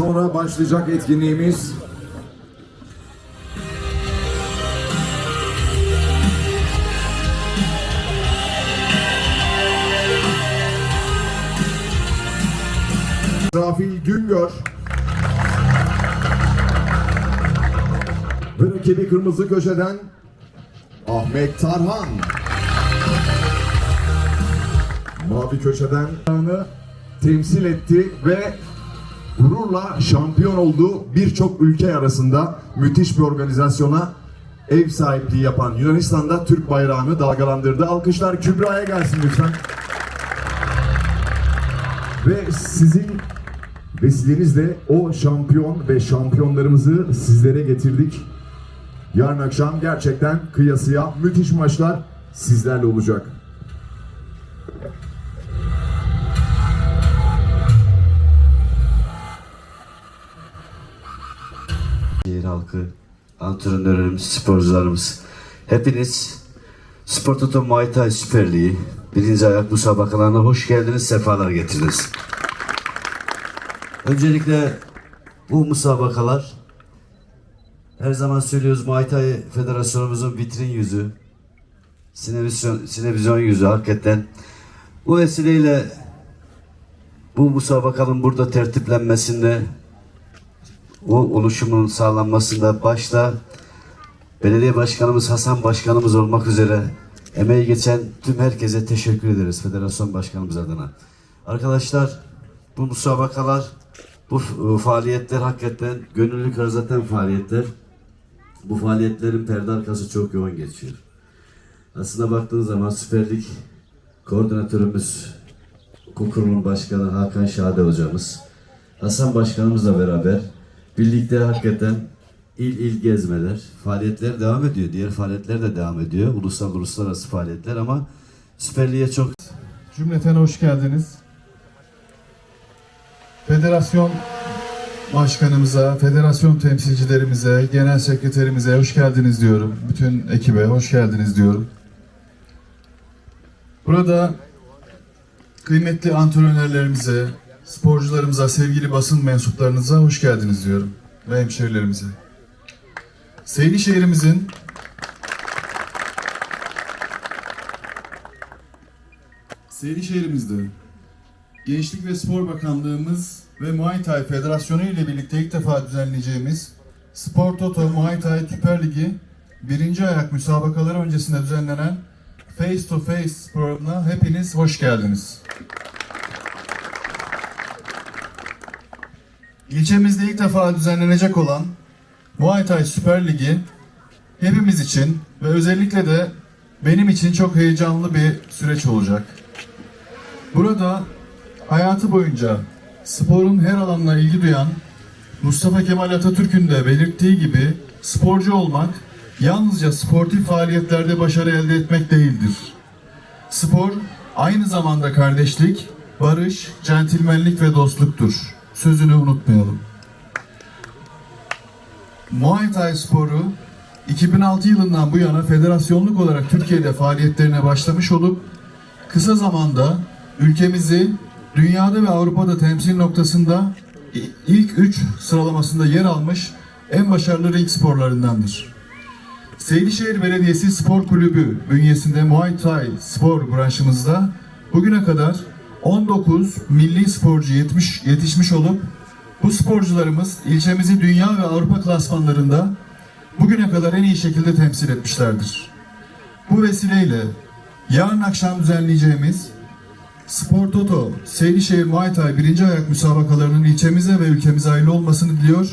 Sonra başlayacak etkinliğimiz Rafil Güngör ve rakibi kırmızı köşeden Ahmet Tarhan. Mavi köşeden temsil etti ve gururla şampiyon oldu. Birçok ülke arasında müthiş bir organizasyona ev sahipliği yapan Yunanistan'da Türk bayrağını dalgalandırdı. Alkışlar Kübra'ya gelsin lütfen. Ve sizin vesilenizle o şampiyon ve şampiyonlarımızı sizlere getirdik. Yarın akşam gerçekten kıyasıya müthiş maçlar sizlerle olacak. Halkı, antrenörlerimiz, sporcularımız. Hepiniz Spor Toto Muay Thai Süper Ligi birinci ayak müsabakalarına hoş geldiniz, sefalar getirdiniz. Öncelikle bu müsabakalar her zaman söylüyoruz Muay Thai Federasyonumuzun vitrin yüzü, sinevizyon, sinevizyon yüzü hakikaten. Bu vesileyle bu müsabakanın burada tertiplenmesinde o oluşumun sağlanmasında başta belediye başkanımız Hasan başkanımız olmak üzere emeği geçen tüm herkese teşekkür ederiz federasyon başkanımız adına. Arkadaşlar bu müsabakalar bu f- faaliyetler hakikaten gönüllü zaten faaliyetler. Bu faaliyetlerin perde arkası çok yoğun geçiyor. Aslında baktığınız zaman Süper Lig koordinatörümüz Hukuk başkanı Hakan Şade hocamız, Hasan başkanımızla beraber birlikte hakikaten il il gezmeler, faaliyetler devam ediyor. Diğer faaliyetler de devam ediyor. Ulusal uluslararası faaliyetler ama Süper Lig'e çok Cümleten hoş geldiniz. Federasyon başkanımıza, federasyon temsilcilerimize, genel sekreterimize hoş geldiniz diyorum. Bütün ekibe hoş geldiniz diyorum. Burada kıymetli antrenörlerimize, sporcularımıza, sevgili basın mensuplarınıza hoş geldiniz diyorum. Ve hemşehrilerimize. Seydişehir'imizin Seydişehir'imizde Gençlik ve Spor Bakanlığımız ve Muay Thai Federasyonu ile birlikte ilk defa düzenleyeceğimiz Spor Toto Muay Thai Süper Ligi birinci ayak müsabakaları öncesinde düzenlenen Face to Face programına hepiniz hoş geldiniz. İlçemizde ilk defa düzenlenecek olan Muay Thai Süper Ligi hepimiz için ve özellikle de benim için çok heyecanlı bir süreç olacak. Burada hayatı boyunca sporun her alanına ilgi duyan Mustafa Kemal Atatürk'ün de belirttiği gibi sporcu olmak yalnızca sportif faaliyetlerde başarı elde etmek değildir. Spor aynı zamanda kardeşlik, barış, centilmenlik ve dostluktur. Sözünü unutmayalım. Muay Thai sporu 2006 yılından bu yana federasyonluk olarak Türkiye'de faaliyetlerine başlamış olup kısa zamanda ülkemizi dünyada ve Avrupa'da temsil noktasında ilk 3 sıralamasında yer almış en başarılı ring sporlarındandır. Seydişehir Belediyesi Spor Kulübü bünyesinde Muay Thai spor branşımızda bugüne kadar 19 milli sporcu yetmiş, yetişmiş olup bu sporcularımız ilçemizi dünya ve Avrupa klasmanlarında bugüne kadar en iyi şekilde temsil etmişlerdir. Bu vesileyle yarın akşam düzenleyeceğimiz Spor Toto Seydişehir Muay Thai birinci ayak müsabakalarının ilçemize ve ülkemize hayırlı olmasını diliyor.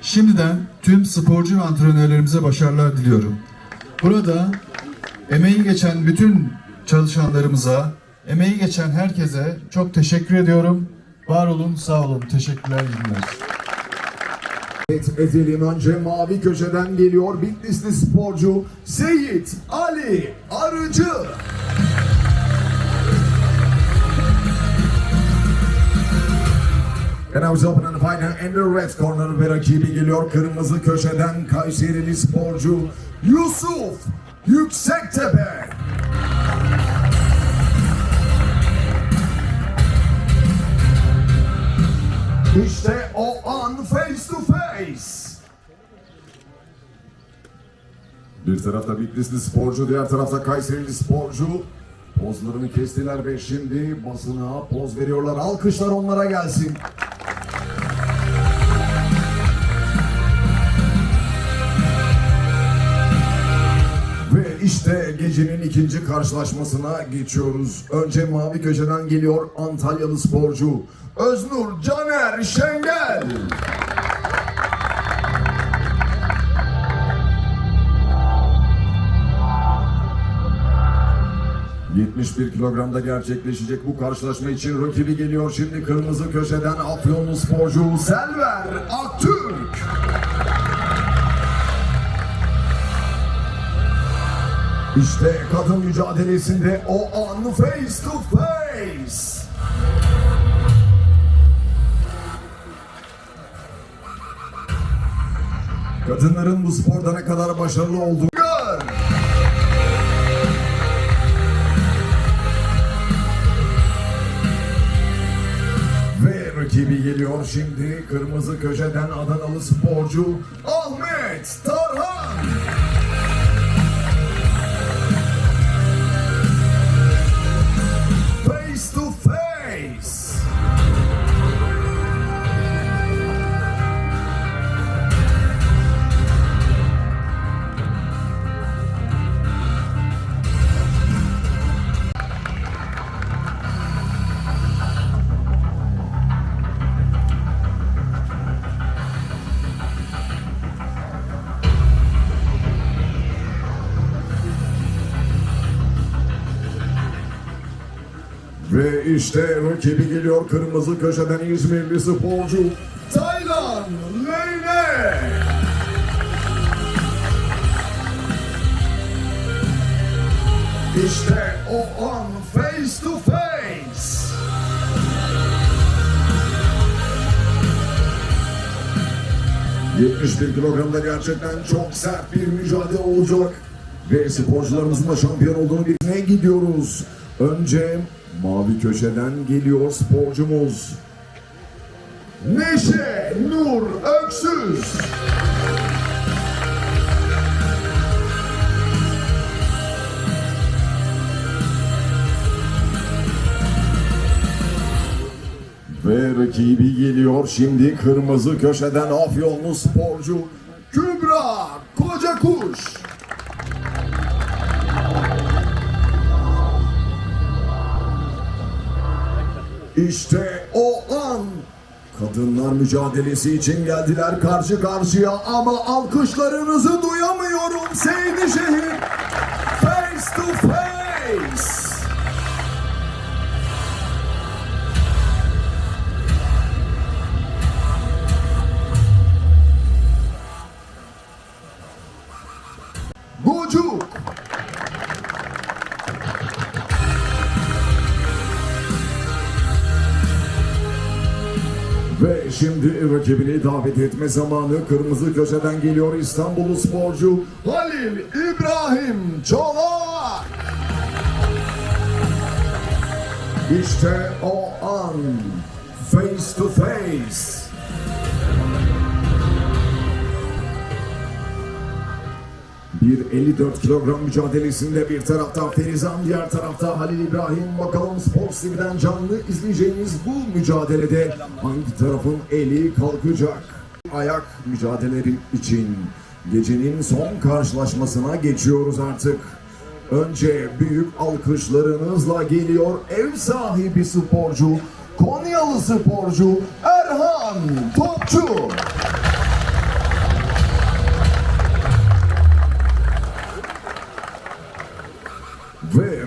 Şimdiden tüm sporcu ve antrenörlerimize başarılar diliyorum. Burada emeği geçen bütün çalışanlarımıza, emeği geçen herkese çok teşekkür ediyorum. Var olun, sağ olun. Teşekkürler, iyi günler. Evet, edelim önce mavi köşeden geliyor Bitlisli sporcu Seyit Ali Arıcı. And was opening now in the red corner ve rakibi geliyor kırmızı köşeden Kayserili sporcu Yusuf Yüksektepe. İşte o an face to face. Bir tarafta Bitlisli sporcu, diğer tarafta Kayserili sporcu. Pozlarını kestiler ve şimdi basına poz veriyorlar. Alkışlar onlara gelsin. İşte gecenin ikinci karşılaşmasına geçiyoruz. Önce mavi köşeden geliyor Antalyalı sporcu Öznur Caner Şengel. ...71 kilogramda gerçekleşecek bu karşılaşma için rakibi geliyor şimdi kırmızı köşeden Afyonlu sporcu Selver Aktürk. İşte kadın mücadelesinde o an face to face. Kadınların bu sporda ne kadar başarılı olduğunu gör. Ve rakibi geliyor şimdi kırmızı köşeden Adanalı sporcu Ahmet Tarhan. Ve işte rakibi geliyor kırmızı köşeden İzmirli sporcu Taylan Leyne. İşte o an face to face. ...71 kilogramda gerçekten çok sert bir mücadele olacak. Ve sporcularımızın da şampiyon olduğunu bilmeye gidiyoruz. Önce mavi köşeden geliyor sporcumuz. Neşe Nur Öksüz. Ve rakibi geliyor şimdi kırmızı köşeden Afyonlu sporcu Kübra Kocakuş. İşte o an kadınlar mücadelesi için geldiler karşı karşıya ama alkışlarınızı duyamıyorum Seydişehir. Face şimdi rakibini davet etme zamanı kırmızı köşeden geliyor İstanbullu sporcu Halil İbrahim Çolak. İşte o an face to face. Bir 54 kilogram mücadelesinde bir tarafta Ferizan, diğer tarafta Halil İbrahim. Bakalım Sports TV'den canlı izleyeceğiniz bu mücadelede hangi tarafın eli kalkacak? Ayak mücadeleleri için gecenin son karşılaşmasına geçiyoruz artık. Önce büyük alkışlarınızla geliyor ev sahibi sporcu, Konyalı sporcu Erhan Topçu.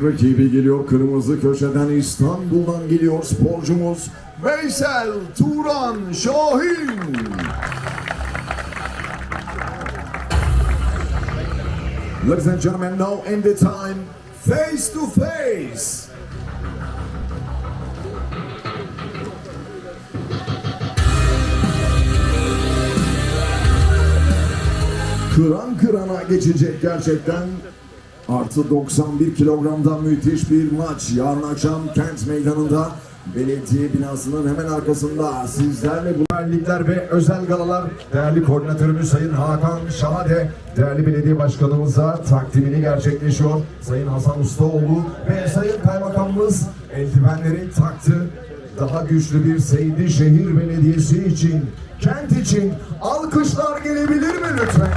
Rakibi geliyor kırmızı köşeden İstanbul'dan geliyor sporcumuz Veysel Turan Şahin. Ladies and gentlemen, now in the time, face to face. Kıran kırana geçecek gerçekten. Artı 91 kilogramda müthiş bir maç. Yarın akşam Kent Meydanı'nda Belediye binasının hemen arkasında sizlerle bu ligler ve özel galalar değerli koordinatörümüz Sayın Hakan Şahade değerli belediye başkanımıza takdimini gerçekleşiyor. Sayın Hasan Ustaoğlu ve Sayın Kaymakamımız eldivenleri taktı. Daha güçlü bir Seydi Şehir Belediyesi için, kent için alkışlar gelebilir mi lütfen?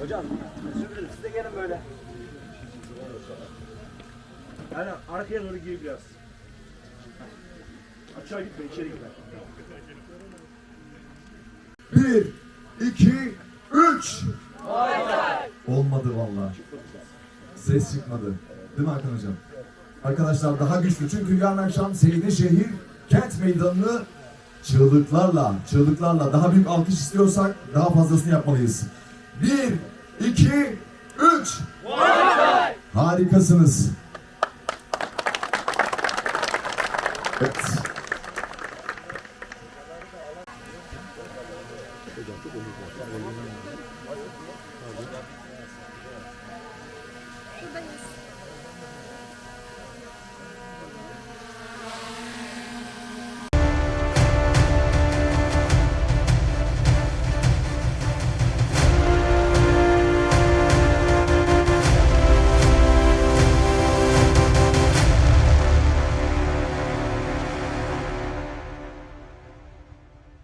Hocam, sürdürün. Siz de gelin böyle. Yani arkaya doğru gir biraz. Aşağı gitme, içeri gitme. Bir, iki, üç. Olmadı vallahi. Ses çıkmadı. Değil mi Hakan Hocam? Arkadaşlar daha güçlü çünkü yarın akşam Seydi Şehir Kent Meydanı'nı çığlıklarla, çığlıklarla daha büyük alkış istiyorsak daha fazlasını yapmalıyız. Bir, iki, üç. Harikasınız. Evet.